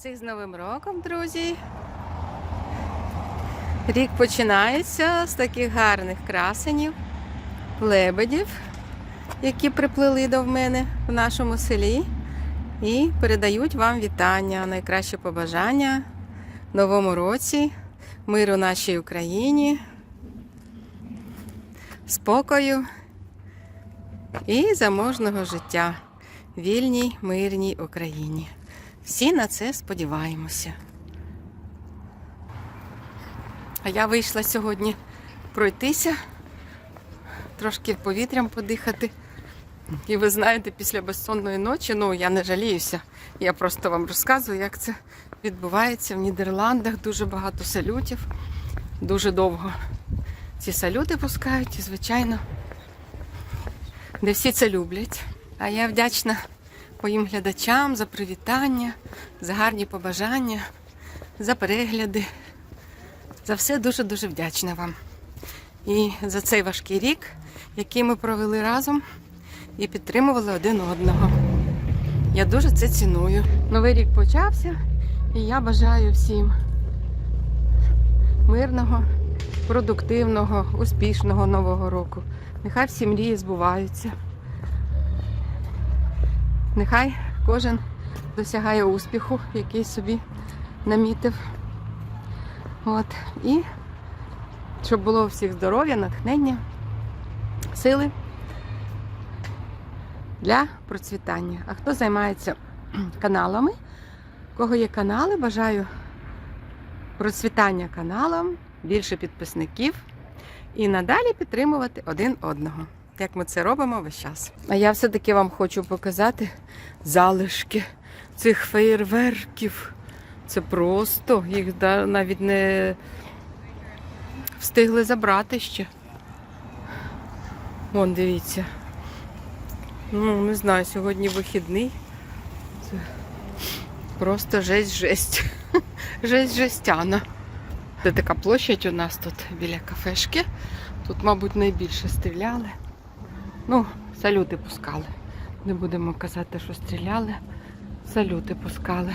Всіх з Новим роком, друзі! Рік починається з таких гарних красенів, лебедів, які приплили до мене в нашому селі, і передають вам вітання, найкраще побажання в новому році, миру нашій Україні, спокою і заможного життя вільній, мирній Україні. Всі на це сподіваємося. А я вийшла сьогодні пройтися, трошки повітрям подихати. І ви знаєте, після безсонної ночі, ну я не жаліюся. Я просто вам розказую, як це відбувається в Нідерландах. Дуже багато салютів, дуже довго ці салюти пускають, і, звичайно, не всі це люблять. А я вдячна моїм глядачам за привітання, за гарні побажання, за перегляди. За все дуже-дуже вдячна вам. І за цей важкий рік, який ми провели разом і підтримували один одного. Я дуже це ціную. Новий рік почався, і я бажаю всім мирного, продуктивного, успішного нового року. Нехай всі мрії збуваються. Нехай кожен досягає успіху, який собі намітив. От. І щоб було у всіх здоров'я, натхнення, сили для процвітання. А хто займається каналами, у кого є канали, бажаю процвітання каналам, більше підписників і надалі підтримувати один одного. Як ми це робимо весь час. А я все-таки вам хочу показати залишки цих феєрверків. Це просто, їх навіть не встигли забрати ще. Вон, дивіться. Ну, не знаю, сьогодні вихідний. Це просто жесть-жесть. Жесть-жестяна. Це така площадь у нас тут біля кафешки. Тут, мабуть, найбільше стріляли. Ну, салюти пускали. Не будемо казати, що стріляли. Салюти пускали.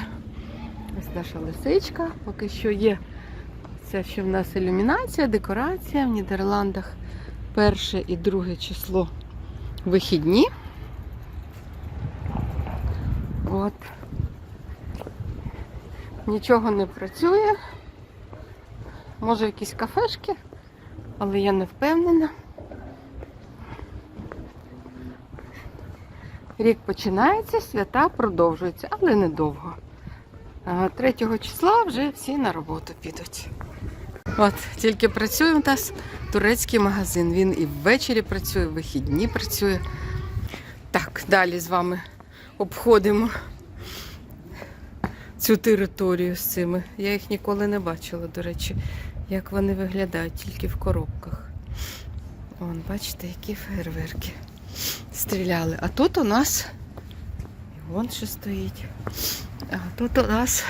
Ось наша лисичка. Поки що є. Це ще в нас ілюмінація, декорація в Нідерландах. Перше і друге число вихідні. От. Нічого не працює. Може якісь кафешки, але я не впевнена. Рік починається, свята продовжуються, але недовго. 3 числа вже всі на роботу підуть. От, тільки працює у нас турецький магазин. Він і ввечері працює, і вихідні працює. Так, далі з вами обходимо цю територію з цими. Я їх ніколи не бачила, до речі, як вони виглядають тільки в коробках. Вон, бачите, які фейерверки стріляли. А тут у нас і вон що стоїть. А тут у нас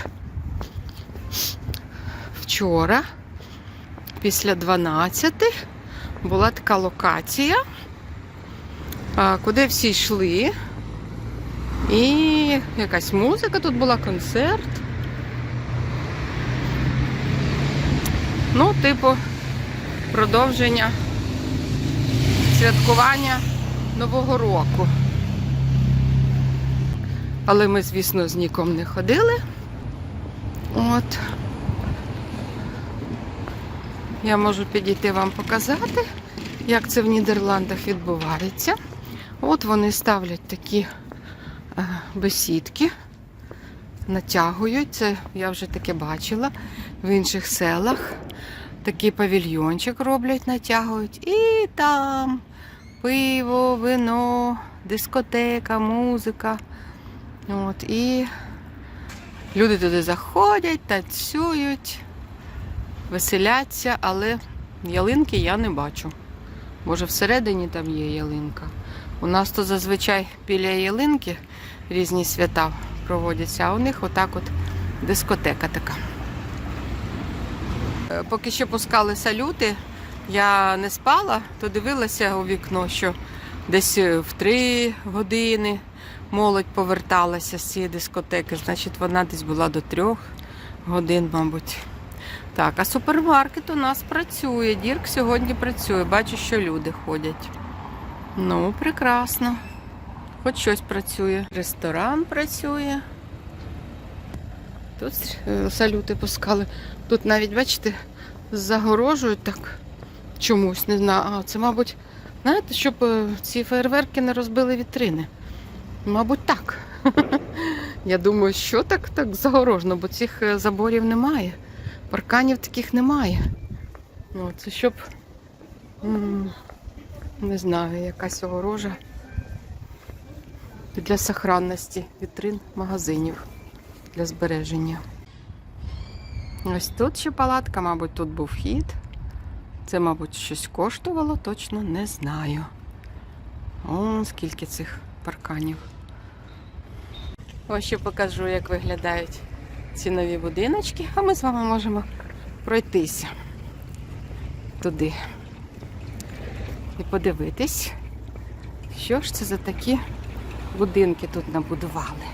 вчора, після 12 була така локація, куди всі йшли. І якась музика, тут була концерт. Ну, типу, продовження святкування Нового року. Але ми, звісно, з ніком не ходили. От. Я можу підійти вам показати, як це в Нідерландах відбувається. От вони ставлять такі е, бесідки, натягують. Це я вже таке бачила в інших селах. Такий павільйончик роблять, натягують. І там пиво, вино, дискотека, музика. От, і люди туди заходять, танцюють, веселяться, але ялинки я не бачу. Може, всередині там є ялинка. У нас то зазвичай біля ялинки різні свята проводяться, а у них отак от дискотека така. Е, Поки що пускали салюти, я не спала, то дивилася у вікно, що десь в 3 години молодь поверталася з цієї дискотеки, значить вона десь була до трьох годин, мабуть. Так, а супермаркет у нас працює. Дірк сьогодні працює. Бачу, що люди ходять. Ну, прекрасно. Хоч щось працює. Ресторан працює. Тут е, салюти пускали. Тут навіть, бачите, загорожують так чомусь, не знаю. А, це, мабуть, знаєте, щоб е, ці фейерверки не розбили вітрини. Мабуть, так. Я думаю, що так так загорожено, бо цих е, заборів немає. Парканів таких немає. Ну, це щоб, не знаю, якась огорожа для сохранності вітрин магазинів для збереження. Ось тут ще палатка, мабуть, тут був вхід. Це, мабуть, щось коштувало, точно не знаю. О, скільки цих парканів. Ось ще покажу, як виглядають ці нові будиночки, а ми з вами можемо пройтися туди і подивитись, що ж це за такі будинки тут набудували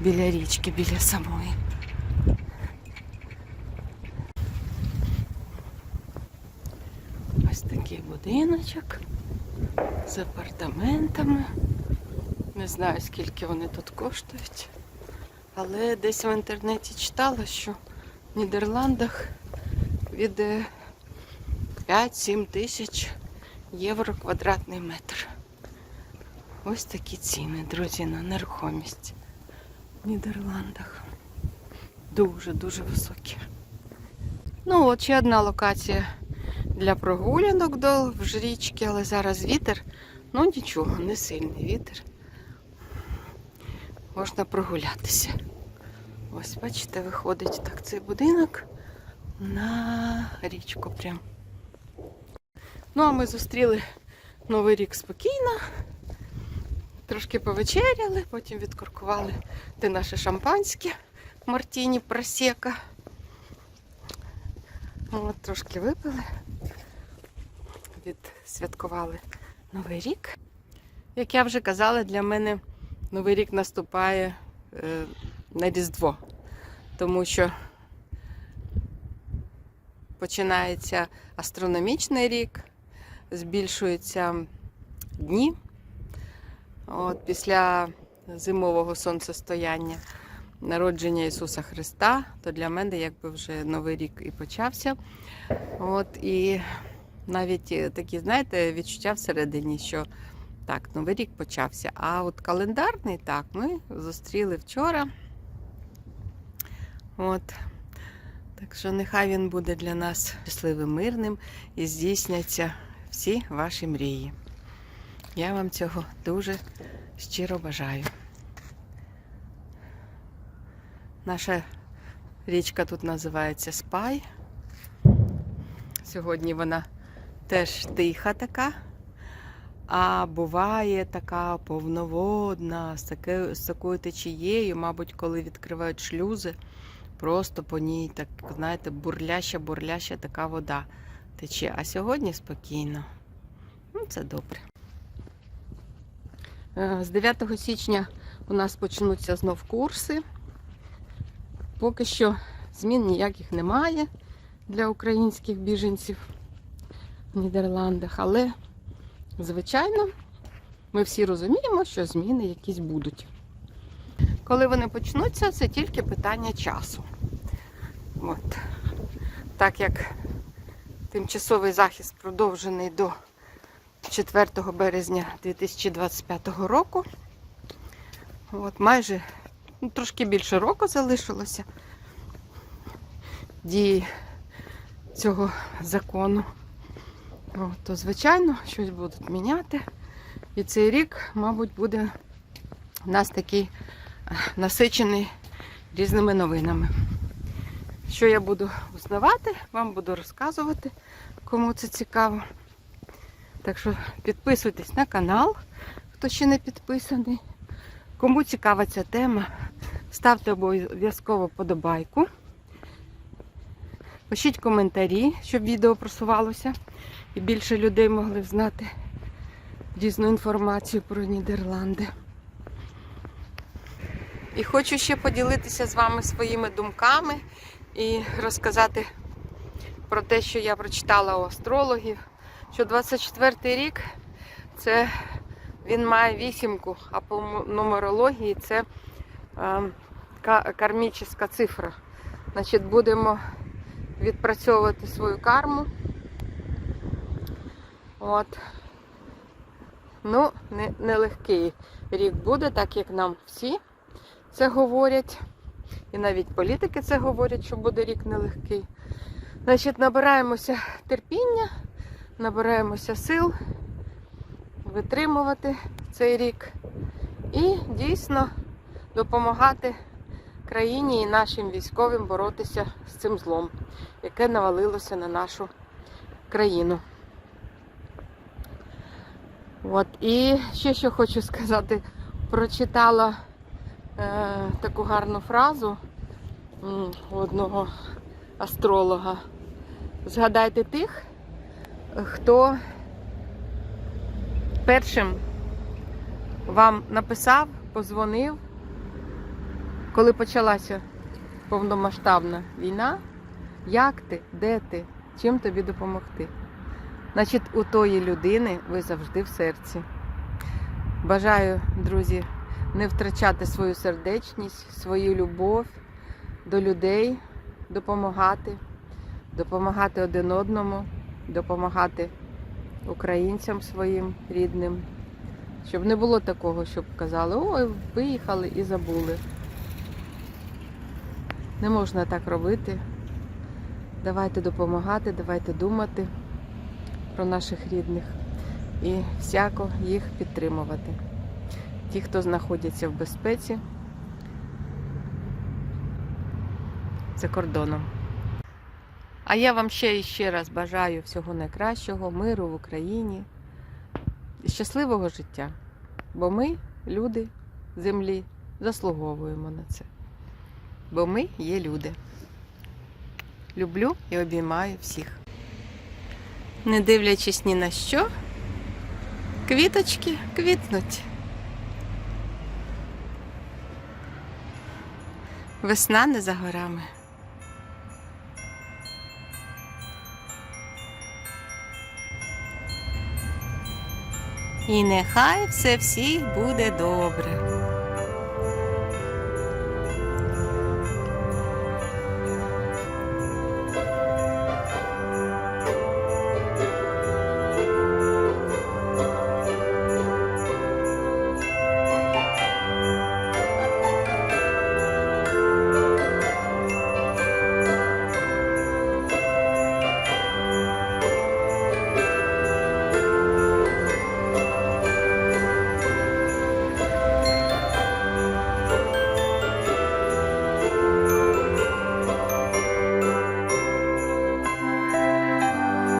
біля річки, біля самої. Такий будиночок з апартаментами. Не знаю, скільки вони тут коштують. Але десь в інтернеті читала, що в Нідерландах від е, 5-7 тисяч євро квадратний метр. Ось такі ціни, друзі, на нерухомість в Нідерландах. Дуже-дуже високі. Ну, от ще одна локація для прогулянок до ж річки, але зараз вітер. Ну нічого, не сильний вітер. Можна прогулятися. Ось, бачите, виходить так цей будинок на річку прям. Ну, а ми зустріли Новий рік спокійно. Трошки повечеряли, потім відкоркували те наше шампанське Мартіні Просека. От, трошки випили, відсвяткували Новий рік. Як я вже казала, для мене Новий рік наступає е, на Різдво, тому що починається астрономічний рік, збільшуються дні. От, Після зимового сонцестояння народження Ісуса Христа, то для мене якби вже Новий рік і почався. От, І навіть е, такі, знаєте, відчуття всередині, що так, Новий рік почався. А от календарний, так, ми зустріли вчора. От. Так що нехай він буде для нас щасливим, мирним і здійсняться всі ваші мрії. Я вам цього дуже щиро бажаю. Наша річка тут називається Спай. Сьогодні вона теж тиха така, а буває така повноводна, з, таки, з такою течією, мабуть, коли відкривають шлюзи, просто по ній, так, знаєте, бурляща, бурляща така вода тече. А сьогодні спокійно. Ну, це добре. Е, З 9 січня у нас почнуться знов курси. Поки що змін ніяких немає для українських біженців Нідерландах, але, звичайно, ми всі розуміємо, що зміни якісь будуть. Коли вони почнуться, це тільки питання часу. От. Так як тимчасовий захист продовжений до 4 березня 2025 року. От, майже ну, трошки більше року залишилося дії цього закону. То, звичайно, щось будуть міняти. І цей рік, мабуть, буде у нас такий е, насичений різними новинами. Що я буду узнавати, вам буду розказувати, кому це цікаво. Так що підписуйтесь на канал, хто ще не підписаний. Кому цікава ця тема, ставте обов'язково подобайку. Пишіть коментарі, щоб відео просувалося і більше людей могли знати різну інформацію про Нідерланди. І хочу ще поділитися з вами своїми думками і розказати про те, що я прочитала у астрологів, що 24-й рік це він має вісімку, а по нумерології це е, кармічна цифра. Значить, будемо відпрацьовувати свою карму. От. Ну, не, нелегкий рік буде, так як нам всі це говорять. І навіть політики це говорять, що буде рік нелегкий. Значить, набираємося терпіння, набираємося сил витримувати цей рік і дійсно допомагати країні і нашим військовим боротися з цим злом, яке навалилося на нашу країну. От. І ще що хочу сказати, прочитала е, таку гарну фразу у одного астролога. Згадайте тих, хто першим вам написав, позвонив, коли почалася повномасштабна війна, як ти, де ти, чим тобі допомогти. Значить, у тої людини ви завжди в серці. Бажаю, друзі, не втрачати свою сердечність, свою любов до людей, допомагати, допомагати один одному, допомагати українцям своїм рідним. Щоб не було такого, щоб казали, ой, виїхали і забули. Не можна так робити. Давайте допомагати, давайте думати про наших рідних і всяко їх підтримувати. Ті, хто знаходяться в безпеці за кордоном. А я вам ще і ще раз бажаю всього найкращого, миру в Україні щасливого життя. Бо ми, люди землі, заслуговуємо на це. Бо ми є люди. Люблю і обіймаю всіх. Не дивлячись ні на що, квіточки квітнуть. Весна не за горами. І нехай все всіх буде добре.